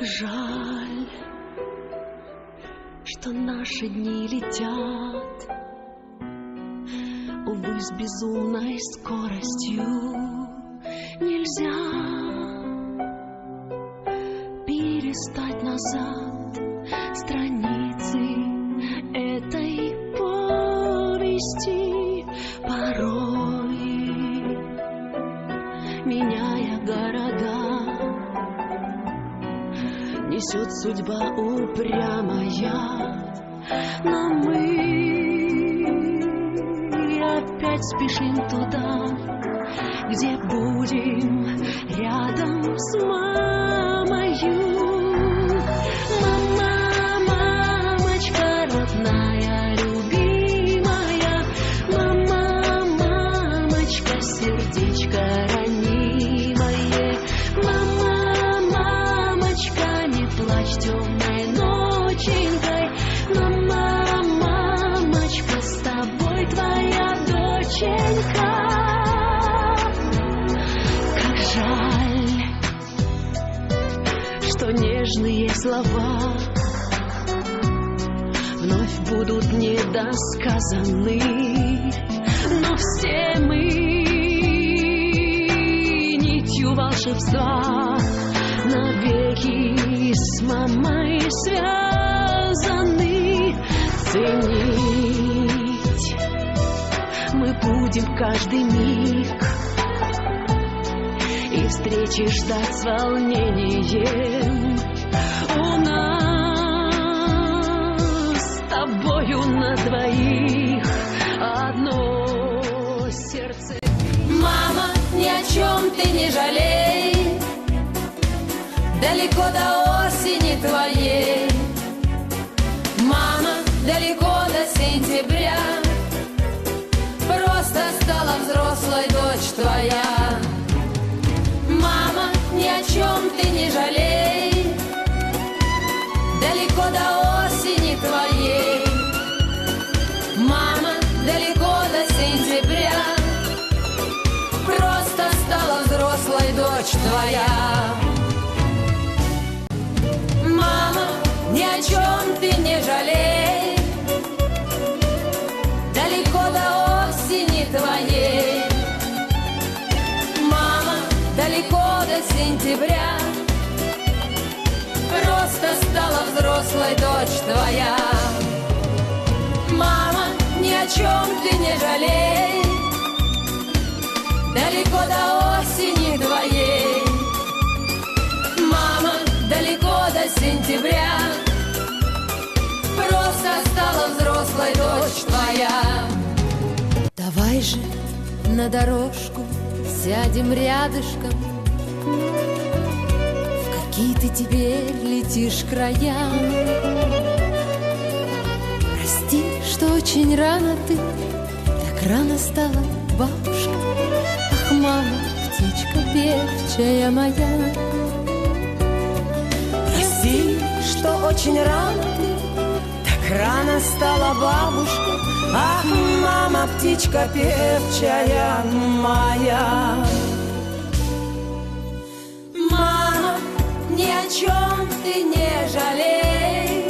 жаль, что наши дни летят, увы, с безумной скоростью нельзя перестать назад страницы этой повести. Порой, меняя города несет судьба упрямая, но мы опять спешим туда, где будем рядом с мамою. Слова вновь будут недосказаны, но все мы нитью волшебства навеки с мамой связаны. Ценить мы будем каждый миг и встречи ждать с волнением. У нас с тобою на двоих одно сердце. Мама, ни о чем ты не жалей, далеко до осени твоей. Мама, далеко до сентября, просто стала взрослой дочь твоя. Сентября, просто стала взрослой дочь твоя. Мама, ни о чем ты не жалей, далеко до осени твоей. Мама, далеко до сентября, просто стала взрослой дочь твоя. Давай же на дорожку сядем рядышком, в какие ты теперь летишь края. Прости, что очень рано ты так рано стала бабушка. Ах, мама, птичка певчая моя. Прости, что очень рано ты так рано стала бабушка. Ах, мама, птичка певчая моя. Чем ты не жалей.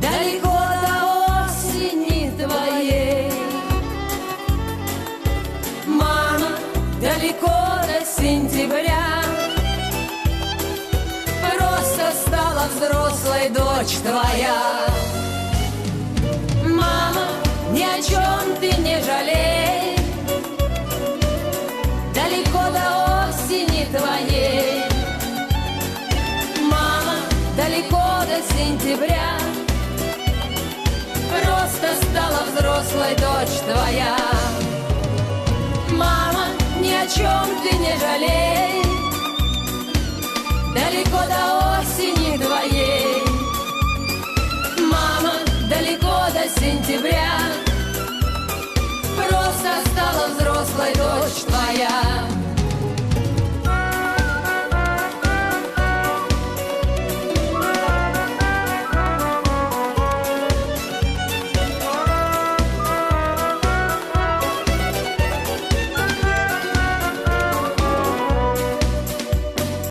Далеко до осени твоей. Мама, далеко до сентября. Просто стала взрослой дочь твоя. Твоя. Мама, ни о чем ты не жалей. Далеко до осени твоей. Мама, далеко до сентября. Просто стала взрослой дочь твоя.